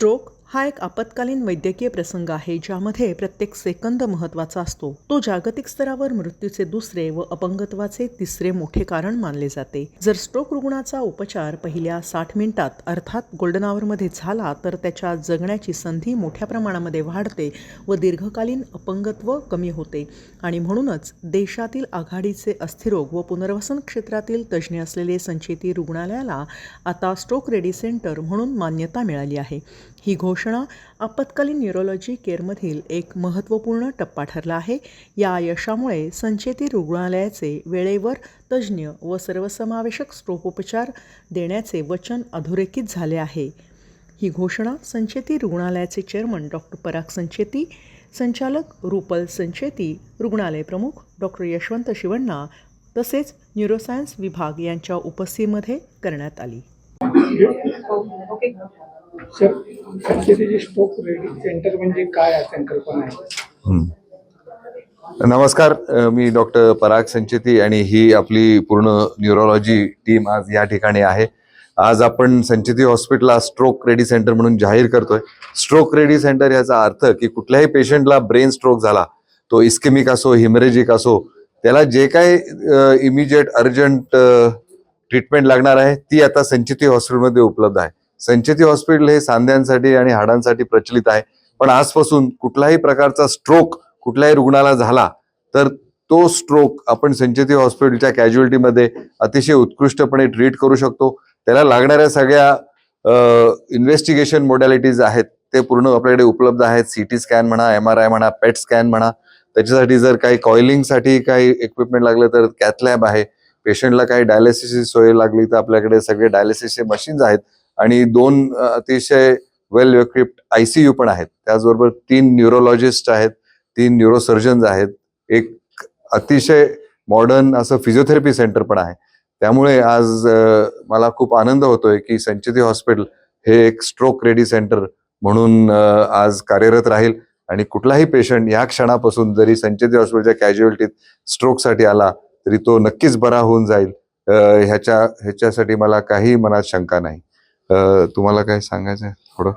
Stroke हा एक आपत्कालीन वैद्यकीय प्रसंग आहे ज्यामध्ये प्रत्येक सेकंद महत्त्वाचा असतो. तो जागतिक स्तरावर मृत्यूचे दुसरे व अपंगत्वाचे तिसरे मोठे कारण मानले जाते. जर स्ट्रोक रुग्णाचा उपचार पहिल्या साठ मिनिटात अर्थात गोल्डन आवरमध्ये झाला तर त्याच्या जगण्याची संधी मोठ्या प्रमाणामध्ये वाढते व दीर्घकालीन अपंगत्व कमी होते. आणि म्हणूनच देशातील आघाडीचे अस्थिरोग व पुनर्वसन क्षेत्रातील तज्ज्ञ असलेले संचेती रुग्णालयाला आता स्ट्रोक रेडी सेंटर म्हणून मान्यता मिळाली आहे. ही घोषणा आपत्कालीन न्यूरोलॉजी केअरमधील एक महत्त्वपूर्ण टप्पा ठरला आहे. या यशामुळे संचेती रुग्णालयाचे वेळेवर तज्ज्ञ व सर्वसमावेशक स्ट्रोक उपचार देण्याचे वचन अधोरेखित झाले आहे. ही घोषणा संचेती रुग्णालयाचे चेअरमन डॉक्टर पराग संचेती संचालक रुपल संचेती रुग्णालय प्रमुख डॉक्टर यशवंत शिवण्णा तसेच न्यूरोसायन्स विभाग यांच्या उपस्थितीमध्ये करण्यात आली. सर संचेतीची स्टोक रेडी सेंटर म्हणजे काय संकल्पना आहे? नमस्कार मी डॉक्टर पराग संचेती आणि ही आपली पूर्ण न्यूरोलॉजी टीम आज या ठिकाणी आहे. आज आपण संचेती हॉस्पिटलला स्ट्रोक रेडी सेंटर म्हणून जाहीर करतोय. स्ट्रोक रेडी सेंटर याचा अर्थ की कुठल्याही पेशंटला ब्रेन स्ट्रोक झाला तो इस्केमिक असो हिमरेजिक असो त्याला जे काय इमिजिएट अर्जंट ट्रीटमेंट लागणार आहे ती आता संचेती हॉस्पिटलमध्ये उपलब्ध आहे. संचेती हॉस्पिटल हे सांध्यांसाठी आणि हाडांसाठी प्रचलित आहे. पण आजपासून कुठलाही प्रकारचा स्ट्रोक कुठल्याही रुग्णाला झाला तर तो स्ट्रोक आपण संचेती हॉस्पिटलच्या कॅज्युअलिटीमध्ये अतिशय उत्कृष्टपणे ट्रीट करू शकतो. त्याला लागणाऱ्या सगळ्या इन्व्हेस्टिगेशन मोडॅलिटीज आहेत ते पूर्ण आपल्याकडे उपलब्ध आहेत. सी टी स्कॅन म्हणा एम आर आय म्हणा पेट स्कॅन म्हणा. त्याच्यासाठी जर काही कॉइलिंगसाठी काही इक्विपमेंट लागलं तर कॅथलॅब आहे. पेशंटला काही डायलिसिसची सोय लागली तर आपल्याकडे सगळे डायलिसिसचे मशीन्स आहेत. आणि दोन अतिशय वेल इक्विप्ड आयसीयू पण आहेत. त्याचबरोबर तीन न्यूरोलॉजिस्ट आहेत तीन न्यूरोसर्जन्स आहेत. एक अतिशय मॉडर्न असं फिजिओथेरपी सेंटर पण आहे. त्यामुळे आज मला खूप आनंद होतोय की संचिती हॉस्पिटल हे एक स्ट्रोक रेडी सेंटर म्हणून आज कार्यरत राहील. आणि कुठलाही पेशंट या क्षणापासून जरी संचेती हॉस्पिटलच्या कॅज्युअलिटीत स्ट्रोकसाठी आला तरी तो नक्कीच बरा होऊन जाईल. ह्याच्या ह्याच्यासाठी मला काही मनात शंका नाही. तुम्हाला काय सांगायचं थोडं?